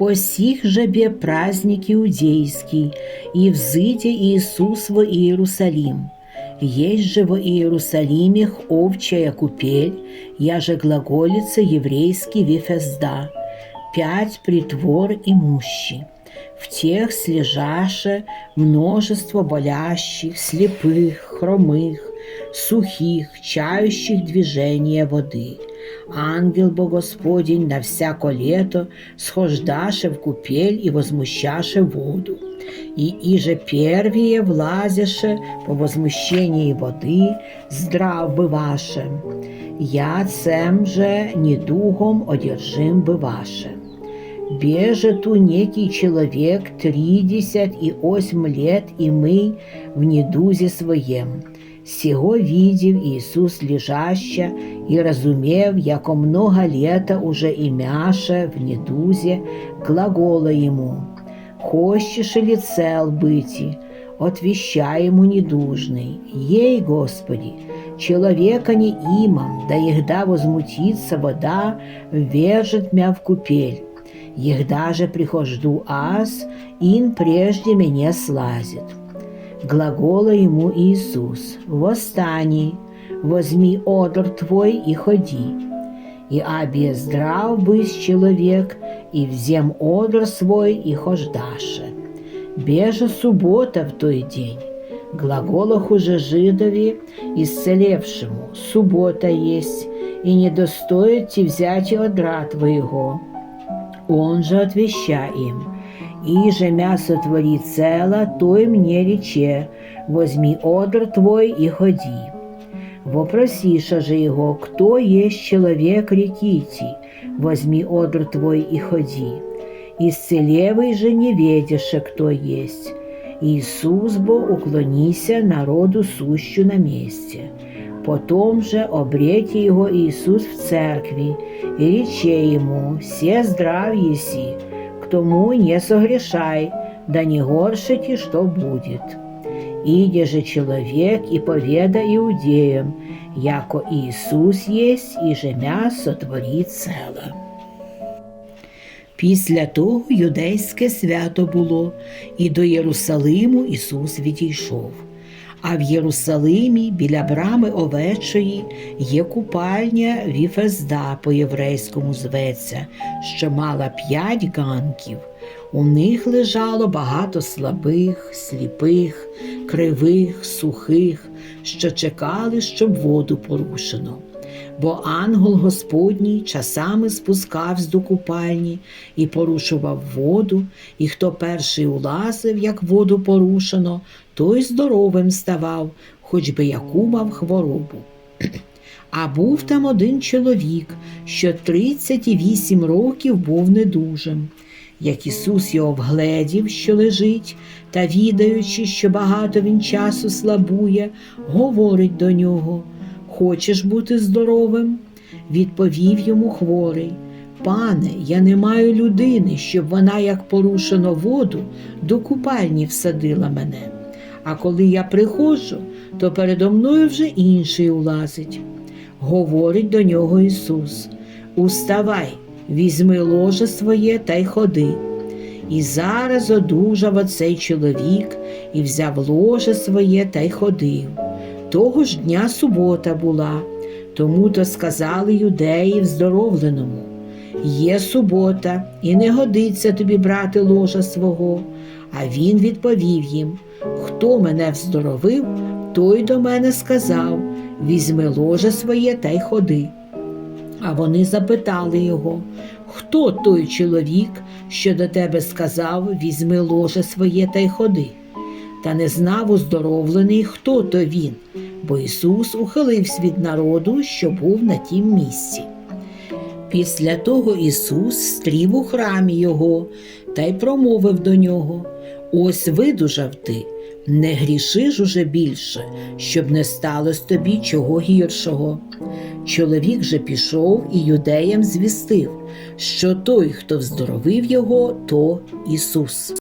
посих же бе праздник иудейский, и взыде Иисус во Иерусалим. Есть же во Иерусалиме овчая купель, я же глаголица еврейский Вифезда, пять притвор имущий. В тех слежаше множество болящих, слепых, хромых, сухих, чающих движения воды. Ангел Богосподень на всяко лето схождаше в купель и возмущаше воду. И иже первые влазяше по возмущении воды здрав бываше. Я цем же недугом одержим бываше. Беже ту некий человек тридесят и осьм лет, и мы в недузе своем. Сего видів Ісус лежаща і разумев, яко много лета уже имяше в недузе, глагола ему, «Хочешь ли цел быти?» Отвещай ему недужный, «Ей, Господи, человека не имам, да егда возмутится вода, вержит мя в купель. Егда же прихожду аз, ин прежде меня слазит». Глагола ему Иисус, «Восстани, возьми одр твой и ходи. И аби здрав бысь человек, и взем одр свой и хождаше. Беже суббота в той день. Глаголах уже жидове, исцелевшему, суббота есть, и не достоит те взять одра твоего. Он же отвеща им, и же мясо твори цело, той мне рече, возьми одр твой и ходи. Вопросиша же его, кто есть человек рекити, возьми одр твой и ходи. Исцелевый же не ведеше, кто есть. Иисус бо уклонися народу сущу на месте. Потом же обрете его Иисус в церкви, и рече ему, «Се здрав еси, тому не согрешай, да не горше ти, что будет». Иде же человек и поведа иудеям, яко Иисус есть, и же мясо творить цело. Після того юдейське свято було, і до Єрусалиму Ісус відійшов. А в Єрусалимі біля брами овечої є купальня Віфезда по-єврейському зветься, що мала п'ять ганків. У них лежало багато слабих, сліпих, кривих, сухих, що чекали, щоб воду порушено. Бо ангел Господній часами спускався до купальні і порушував воду, і хто перший улазив, як воду порушено, той здоровим ставав, хоч би яку мав хворобу. А був там один чоловік, що 38 років був недужим. Як Ісус його вгледів, що лежить, та відаючи, що багато він часу слабує, говорить до нього Хочеш бути здоровим? Відповів йому хворий. Пане, я не маю людини, щоб вона, як порушено воду, до купальні всадила мене. А коли я приходжу, то передо мною вже інший улазить. Говорить до нього Ісус: Уставай, візьми ложе своє та й ходи. І зараз одужав оцей чоловік і взяв ложе своє та й ходив. Того ж дня субота була, тому то сказали юдеї вздоровленому Є субота, і не годиться тобі брати ложа свого. А він відповів їм Хто мене вздоровив, той до мене сказав Візьми ложе своє та й ходи. А вони запитали його, хто той чоловік, що до тебе сказав Візьми ложе своє та й ходи. Та не знав оздоровлений, хто то він, бо Ісус ухилився від народу, що був на тім місці. Після того Ісус стрів у храмі його та й промовив до нього: Ось видужав ти, не гріши ж уже більше, щоб не сталося тобі чого гіршого. Чоловік же пішов і юдеям звістив, що той, хто вздоровив його, то Ісус.